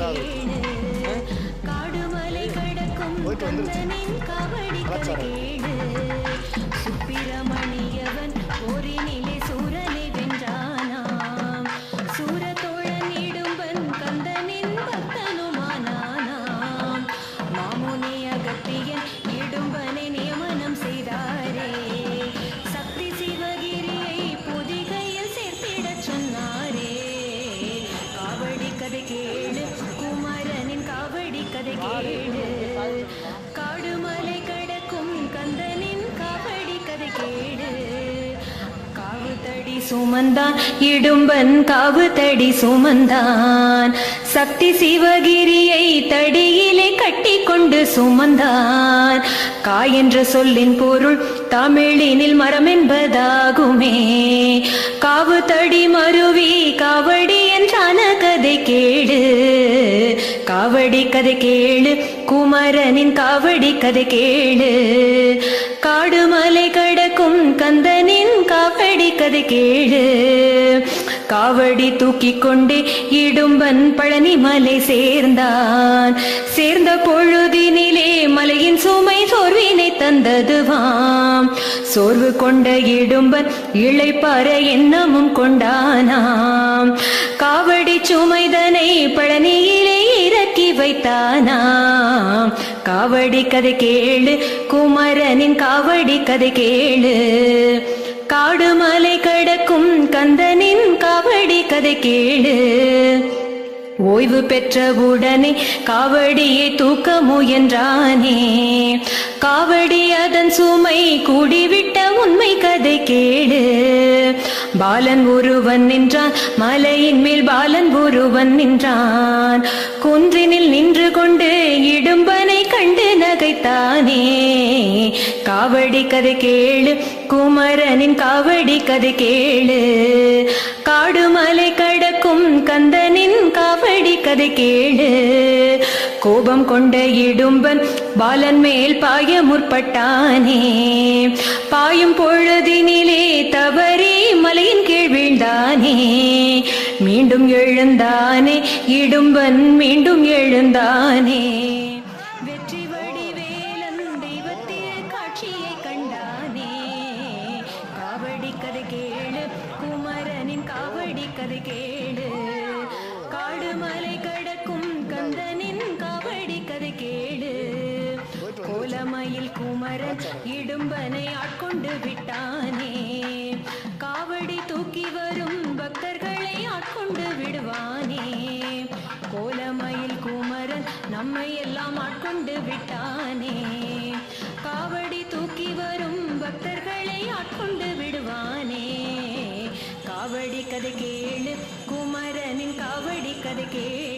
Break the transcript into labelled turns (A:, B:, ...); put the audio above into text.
A: ரெண்டாவது போயிட்டு வந்துருச்சு. காடுமலை கடக்கும் கந்தனின் காவடி கதை கேடு. காவுதடி சுமந்தான் இடும்பன் காவுதடி சுமந்தான். சக்தி சிவகிரியை தடியிலே கட்டி கொண்டு சுமந்தான். கா என்ற சொல்லின் பொருள் தமிழினில் மரம் என்பதாகுமே காவுதடி காவடி கதை கேளு குமரனின் காவடி கதை கேளு. காடுமலை கடக்கும் கந்தனின் காவடி கதை கேளு. காவடி தூக்கி கொண்டே இடும்பன் பழனி மலை சேர்ந்தான். சேர்ந்த பொழுதினிலே மலையின் சுமை சோர்வினை தந்ததுவாம். சோர்வு கொண்ட இடும்பன் இளைப்பாற எண்ணமும் கொண்டானாம். காவடி சுமைதனை பழனி கேட்டானா? காவடி கதை கேளு குமரனின் காவடி கதை கேளு. காடுமலை கடக்கும் கந்தனின் காவடி கதை கேளு. ஓய்வு பெற்றவுடனே காவடியை தூக்க முயன்றானே. காவடி அதன் சுமை கூடிவிட்ட உண்மை கதை கேளு. பாலன் ஒருவன் நின்றான் மலையின் மேல் பாலன் ஒருவன் நின்றான். குன்றினில் நின்று கொண்டு இடும்பனை கண்டு நகைத்தானே. காவடி கதை கேளு குமரனின் காவடி கதை கேளு. காடுமலை கடக்கும் கந்தனின் காவடி கதை கேளு. கோபம் கொண்ட இடும்பன் பாலன் மேல் பாய முற்பட்டானே. பாயும் பொழுதினிலே தவறி மீண்டும் எழுந்தானே இடும்பன் மீண்டும் எழுந்தானே. வெற்றி வடிவேலன் தெய்வத்திரு காட்சியை கண்டானே. காவடி கதை கேளு குமரனின் காவடி கதை கேளு. காடுமலை கடக்கும் கந்தனின் காவடி கதை கேளு. கோலமையில் குமரன் இடும்பனை ஆட்கொண்டு விட்டான். நம்மை எல்லாம் ஆட்கொண்டு விட்டானே. காவடி தூக்கி வரும் பக்தர்களை ஆட்கொண்டு விடுவானே. காவடி கதை கேளு குமரனின் காவடி கதை கேளு.